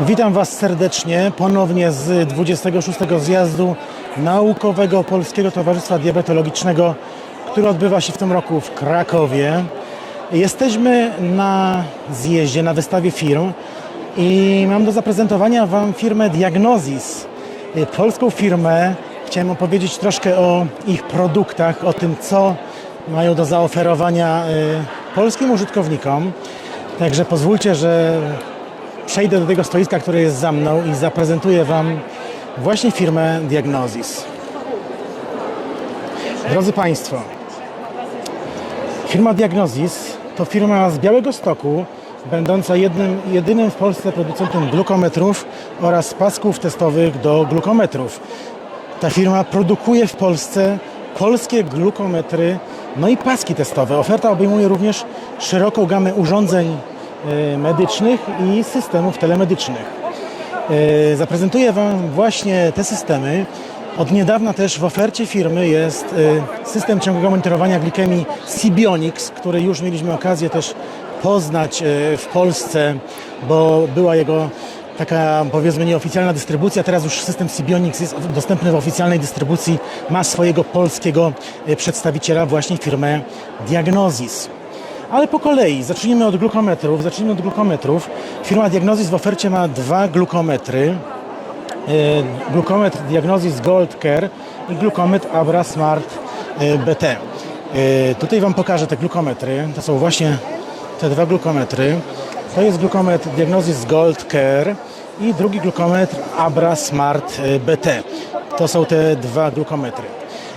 Witam Was serdecznie ponownie z 26. zjazdu Naukowego Polskiego Towarzystwa Diabetologicznego, który odbywa się w tym roku w Krakowie. Jesteśmy na zjeździe, na wystawie firm i mam do zaprezentowania Wam firmę Diagnosis. Polską firmę. Chciałem opowiedzieć troszkę o ich produktach, o tym, co mają do zaoferowania y, polskim użytkownikom. Także pozwólcie, że przejdę do tego stoiska, które jest za mną i zaprezentuję Wam właśnie firmę Diagnosis. Drodzy Państwo, firma Diagnosis to firma z Białego Stoku, będąca jednym, jedynym w Polsce producentem glukometrów oraz pasków testowych do glukometrów. Ta firma produkuje w Polsce polskie glukometry, no i paski testowe. Oferta obejmuje również szeroką gamę urządzeń medycznych i systemów telemedycznych. E, Zaprezentuję Wam właśnie te systemy. Od niedawna też w ofercie firmy jest e, system ciągłego monitorowania glikemii Sibionics, który już mieliśmy okazję też poznać e, w Polsce, bo była jego taka powiedzmy nieoficjalna dystrybucja. Teraz już system Sibionics jest dostępny w oficjalnej dystrybucji. Ma swojego polskiego e, przedstawiciela, właśnie firmę Diagnosis. Ale po kolei, zacznijmy od glukometrów. Zacznijmy od glukometrów. Firma Diagnosis w ofercie ma dwa glukometry. E, Glukometr Diagnosis Gold Care i glukometr Abra Smart e, BT. E, Tutaj Wam pokażę te glukometry. To są właśnie te dwa glukometry. To jest glukometr Diagnosis Gold Care i drugi glukometr Abra Smart BT. To są te dwa glukometry.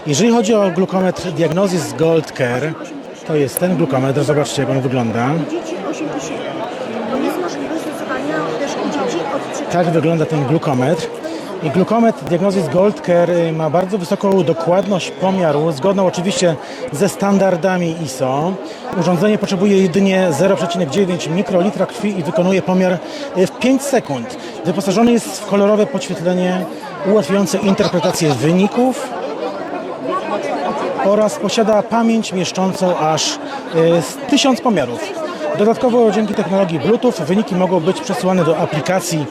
Jeżeli chodzi o glukometr Diagnosis Gold Care, to jest ten glukometr. Zobaczcie, jak on wygląda. dzieci 8 tysięcy. Jest możliwość stosowania też u dzieci od 3 Tak wygląda ten glukometr. I glukometr Diagnosis Gold Care y, ma bardzo wysoką dokładność pomiaru, zgodną oczywiście ze standardami ISO. Urządzenie potrzebuje jedynie 0,9 mikrolitra krwi i wykonuje pomiar y, w 5 sekund. Wyposażony jest w kolorowe podświetlenie ułatwiające interpretację wyników oraz posiada pamięć mieszczącą aż y, z 1000 pomiarów. Dodatkowo dzięki technologii Bluetooth wyniki mogą być przesyłane do aplikacji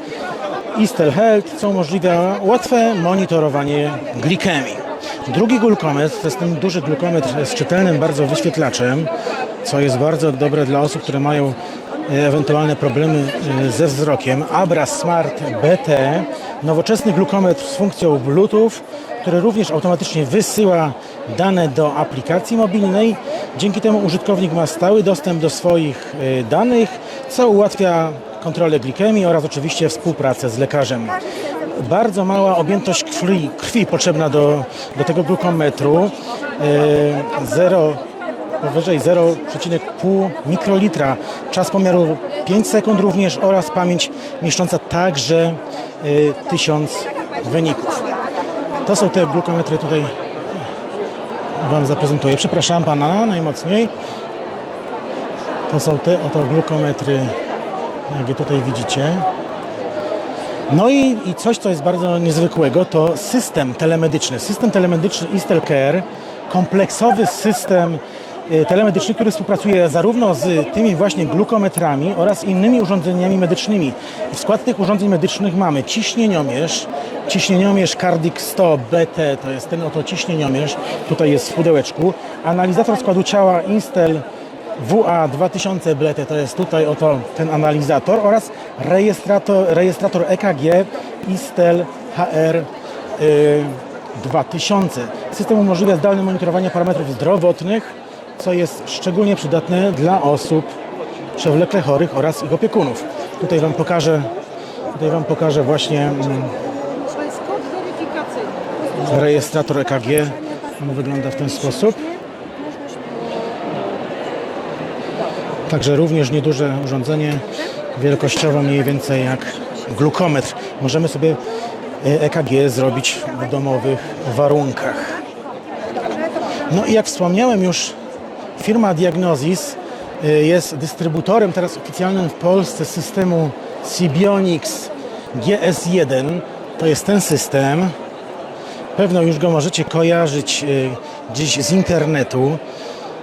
Istel Health, co umożliwia łatwe monitorowanie glikemii. Drugi glukometr to jest ten duży glukometr z czytelnym bardzo wyświetlaczem, co jest bardzo dobre dla osób, które mają e, ewentualne problemy e, ze wzrokiem. Abra Smart BT, nowoczesny glukometr z funkcją Bluetooth, który również automatycznie wysyła dane do aplikacji mobilnej. Dzięki temu użytkownik ma stały dostęp do swoich e, danych, co ułatwia kontrolę glikemii oraz oczywiście współpracę z lekarzem. Bardzo mała objętość krwi, krwi potrzebna do, do tego glukometru. E, 0, powyżej 0,5 mikrolitra. Czas pomiaru 5 sekund również oraz pamięć mieszcząca także e, 1000 wyników. To są te glukometry tutaj Wam zaprezentuję. Przepraszam Pana najmocniej. To są te oto glukometry, jak je tutaj widzicie. No i, i coś, co jest bardzo niezwykłego, to system telemedyczny. System telemedyczny Istel Care, kompleksowy system telemedyczny, który współpracuje zarówno z tymi właśnie glukometrami oraz innymi urządzeniami medycznymi. W skład tych urządzeń medycznych mamy ciśnieniomierz, ciśnieniomierz Cardic 100 BT, to jest ten oto ciśnieniomierz, tutaj jest w pudełeczku, analizator składu ciała Instel WA2000 BLT to jest tutaj oto ten analizator oraz rejestrator, rejestrator EKG Istel HR y, 2000. System umożliwia zdalne monitorowanie parametrów zdrowotnych, co jest szczególnie przydatne dla osób przewlekle chorych oraz ich opiekunów. Tutaj Wam pokażę, tutaj Wam pokażę właśnie mm, rejestrator EKG. On wygląda w ten sposób. Także również nieduże urządzenie, wielkościowo mniej więcej jak glukometr. Możemy sobie e, EKG zrobić w domowych warunkach. No i jak wspomniałem już, firma Diagnosis y, jest dystrybutorem teraz oficjalnym w Polsce systemu Sibionics GS1. To jest ten system. Pewno już go możecie kojarzyć y, gdzieś z internetu.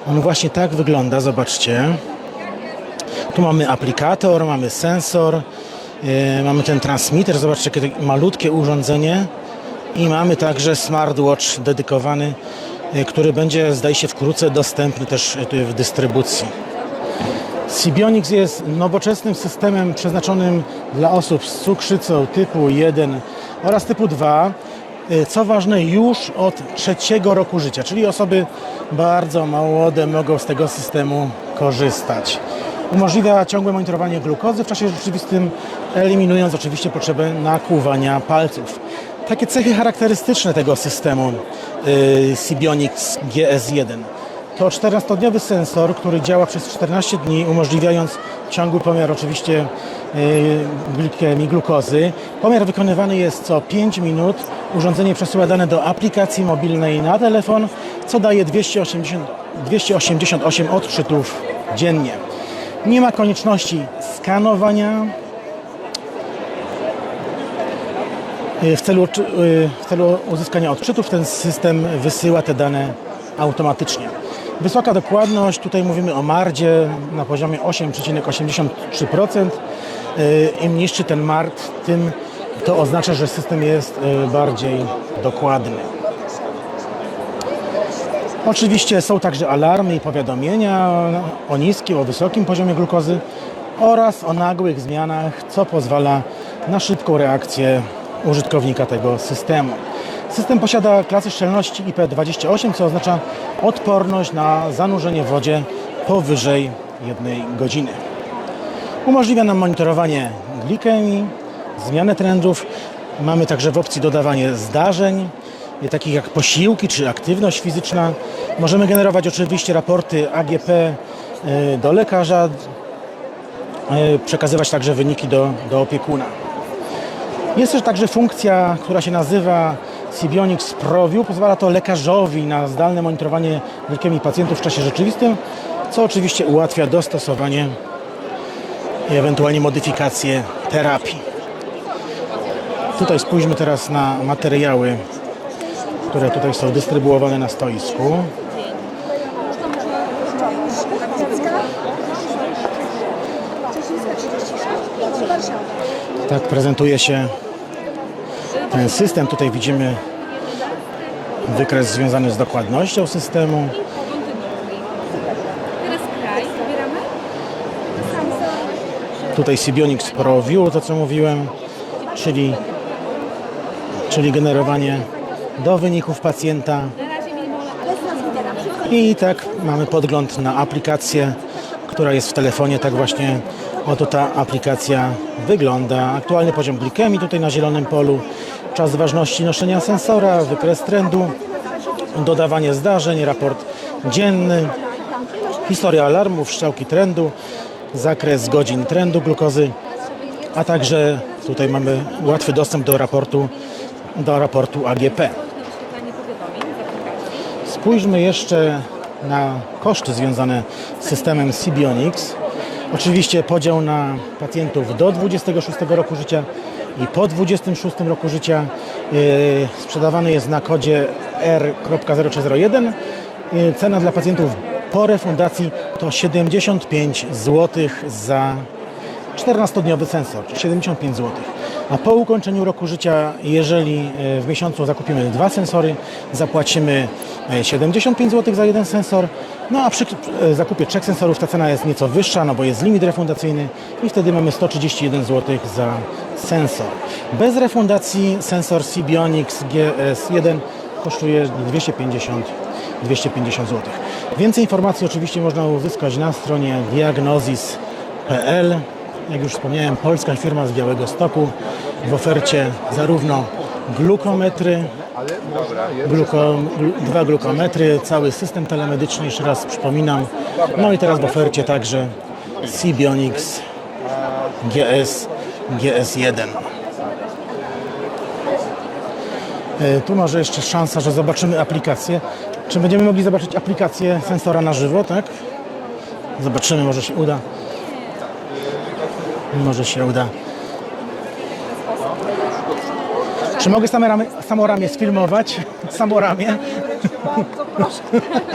On właśnie tak wygląda, zobaczcie. Tu mamy aplikator, mamy sensor, E, Mamy ten transmitter, zobaczcie, jakie malutkie urządzenie. I mamy także smartwatch dedykowany, który będzie, zdaje się, wkrótce dostępny też e, w dystrybucji. Sibionics jest nowoczesnym systemem przeznaczonym dla osób z cukrzycą typu 1 oraz typu 2. y, Co ważne, już od trzeciego roku życia, czyli osoby bardzo młode mogą z tego systemu korzystać. Umożliwia ciągłe monitorowanie glukozy w czasie rzeczywistym, eliminując oczywiście potrzebę nakłuwania palców. Takie cechy charakterystyczne tego systemu y, Sibionics GS1 to 14-dniowy sensor, który działa przez 14 dni, umożliwiając ciągły pomiar oczywiście yy, glikemii, glukozy. Pomiar wykonywany jest co 5 minut. Urządzenie przesyła dane do aplikacji mobilnej na telefon, co daje 280, 288 odczytów dziennie. Nie ma konieczności skanowania w celu, y, w celu uzyskania odczytów ten system wysyła te dane automatycznie. Wysoka dokładność, tutaj mówimy o mardzie na poziomie 8,83%. Y, Im niższy ten mard, tym to oznacza, że system jest bardziej dokładny. Oczywiście są także alarmy i powiadomienia o niskim, o wysokim poziomie glukozy oraz o nagłych zmianach, co pozwala na szybką reakcję użytkownika tego systemu. System posiada klasę szczelności IP28, co oznacza odporność na zanurzenie w wodzie powyżej jednej godziny. Umożliwia nam monitorowanie glikemii, zmianę trendów. Mamy także w opcji dodawanie zdarzeń, takich jak posiłki czy aktywność fizyczna. Możemy generować oczywiście raporty AGP e, do lekarza, e, przekazywać także wyniki do, do opiekuna. Jest też także funkcja, która się nazywa Sibionics ProView. Pozwala to lekarzowi na zdalne monitorowanie glikemii pacjentów w czasie rzeczywistym, co oczywiście ułatwia dostosowanie i ewentualnie modyfikację terapii. Tutaj spójrzmy teraz na materiały, które tutaj są dystrybuowane na stoisku. Tak prezentuje się ten system. Tutaj widzimy wykres związany z dokładnością systemu. Tutaj Sibionics Pro View, to co mówiłem, czyli, czyli generowanie do wyników pacjenta. I tak mamy podgląd na aplikację, która jest w telefonie. Tak właśnie oto ta aplikacja wygląda. Aktualny poziom glikemii tutaj na zielonym polu, czas ważności noszenia sensora, wykres trendu, dodawanie zdarzeń, raport dzienny, historia alarmów, strzałki trendu, zakres godzin trendu glukozy, a także tutaj mamy łatwy dostęp do raportu, do raportu AGP. Spójrzmy jeszcze na koszty związane z systemem Sibionics. Oczywiście podział na pacjentów do 26 roku życia i po 26 roku życia yy, sprzedawany jest na kodzie R.0301. Yy, Cena dla pacjentów po refundacji to 75 zł za 14-dniowy sensor, czyli 75 zł. A po ukończeniu roku życia, jeżeli e, w miesiącu zakupimy dwa sensory, zapłacimy e, 75 zł za jeden sensor. No a przy e, zakupie trzech sensorów ta cena jest nieco wyższa, no bo jest limit refundacyjny i wtedy mamy 131 zł za sensor. Bez refundacji sensor Sibionics GS1 kosztuje 250 250 zł. Więcej informacji oczywiście można uzyskać na stronie diagnosis.pl. Jak już wspomniałem, polska firma z Białego Stoku w ofercie zarówno glukometry, gluko, glu- dwa glukometry, cały system telemedyczny, jeszcze raz przypominam. No i teraz w ofercie także Sibionics GS, GS1. E, Tu może jeszcze szansa, że zobaczymy aplikację. Czy będziemy mogli zobaczyć aplikację sensora na żywo, tak? Zobaczymy, może się uda. Może się uda. Czy mogę same ramy, samo ramię sfilmować? Samo ramię?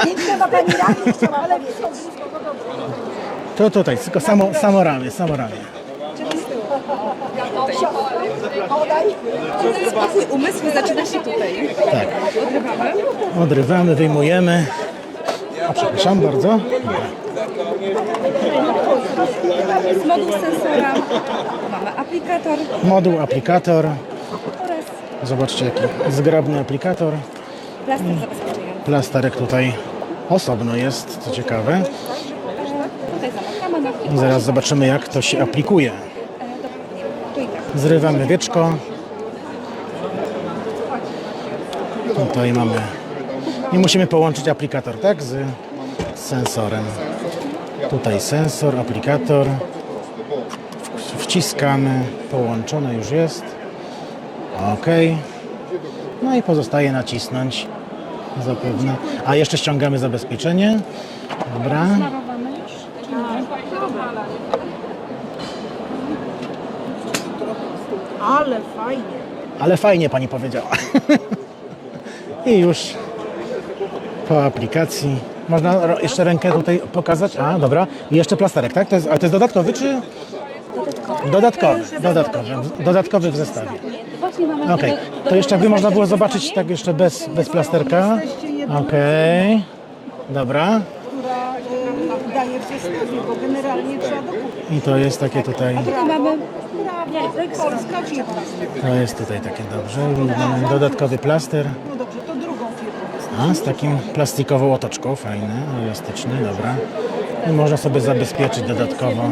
Nie trzeba pani To tutaj, tylko samo, samo ramię, samo ramię. umysłu zaczyna się tutaj. Tak. Odrywamy. Odrywamy, wyjmujemy. O, przepraszam bardzo. Z moduł sensora mamy aplikator Moduł, aplikator. oraz Zobaczcie, jaki zgrabny aplikator. zabezpieczenia. Plasterek tutaj osobno jest, co ciekawe. Tutaj zamykamy na I zaraz zobaczymy, jak to się aplikuje. Dokładnie. Tu i tak. Zrywamy wieczko. Tutaj mamy. I musimy połączyć aplikator, tak? Z sensorem. Tutaj sensor, aplikator. Wciskamy. Połączone już jest. OK. No i pozostaje nacisnąć. Zapewne. A jeszcze ściągamy zabezpieczenie. Dobra. Ale fajnie. Ale fajnie pani powiedziała. I już po aplikacji. Można jeszcze rękę tutaj pokazać? A, dobra. I jeszcze plasterek, tak? To jest, ale to jest dodatkowy czy? Dodatkowy. Dodatkowy. Dodatkowy w zestawie. Właśnie mamy Okej. To jeszcze jakby można było zobaczyć tak jeszcze bez, bez plasterka. Okej. Dobra. która daje w zestawie, bo generalnie trzeba. I to jest takie tutaj. Tu mamy. To jest tutaj takie dobrze. Mamy dodatkowy plaster. No dobrze, to drugą firmą. A, z takim plastikową otoczką, fajny, elastyczny, dobra. I można sobie zabezpieczyć dodatkowo.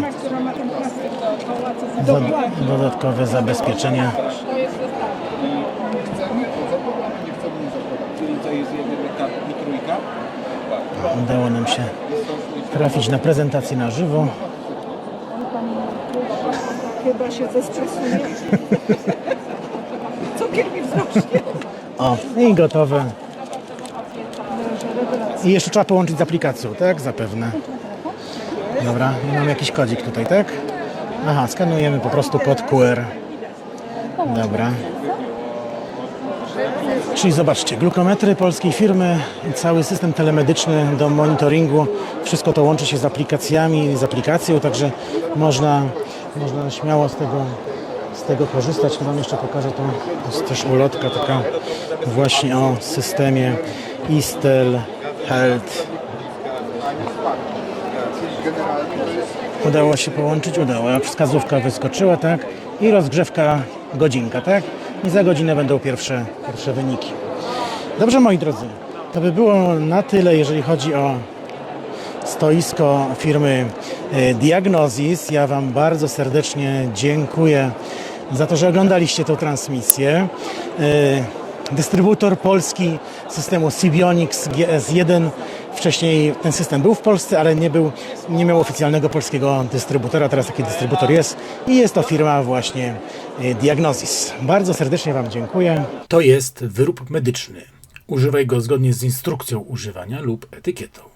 Za, dodatkowe zabezpieczenia. Udało nam się trafić na prezentację na żywo. Chyba się zestresuje. Cukier mi wzrośnie. O, i gotowe. I jeszcze trzeba połączyć z aplikacją, tak? Zapewne. Dobra, mam jakiś kodzik tutaj, tak? Aha, skanujemy po prostu kod QR. Dobra. Czyli zobaczcie, glukometry polskiej firmy i cały system telemedyczny do monitoringu, wszystko to łączy się z aplikacjami, z aplikacją, także można, można śmiało z tego, z tego korzystać. Tu Wam jeszcze pokażę, to jest też ulotka taka właśnie o systemie Istel Health. Udało się połączyć? Udało. Wskazówka wyskoczyła, tak? I rozgrzewka godzinka, tak? I za godzinę będą pierwsze, pierwsze wyniki. Dobrze, moi drodzy. To by było na tyle, jeżeli chodzi o stoisko firmy e, Diagnosis. Ja Wam bardzo serdecznie dziękuję za to, że oglądaliście tę transmisję. Dystrybutor polski systemu Sibionics GS1. Wcześniej ten system był w Polsce, ale nie, był, nie miał oficjalnego polskiego dystrybutora. Teraz taki dystrybutor jest i jest to firma właśnie e, Diagnosis. Bardzo serdecznie Wam dziękuję. To jest wyrób medyczny. Używaj go zgodnie z instrukcją używania lub etykietą.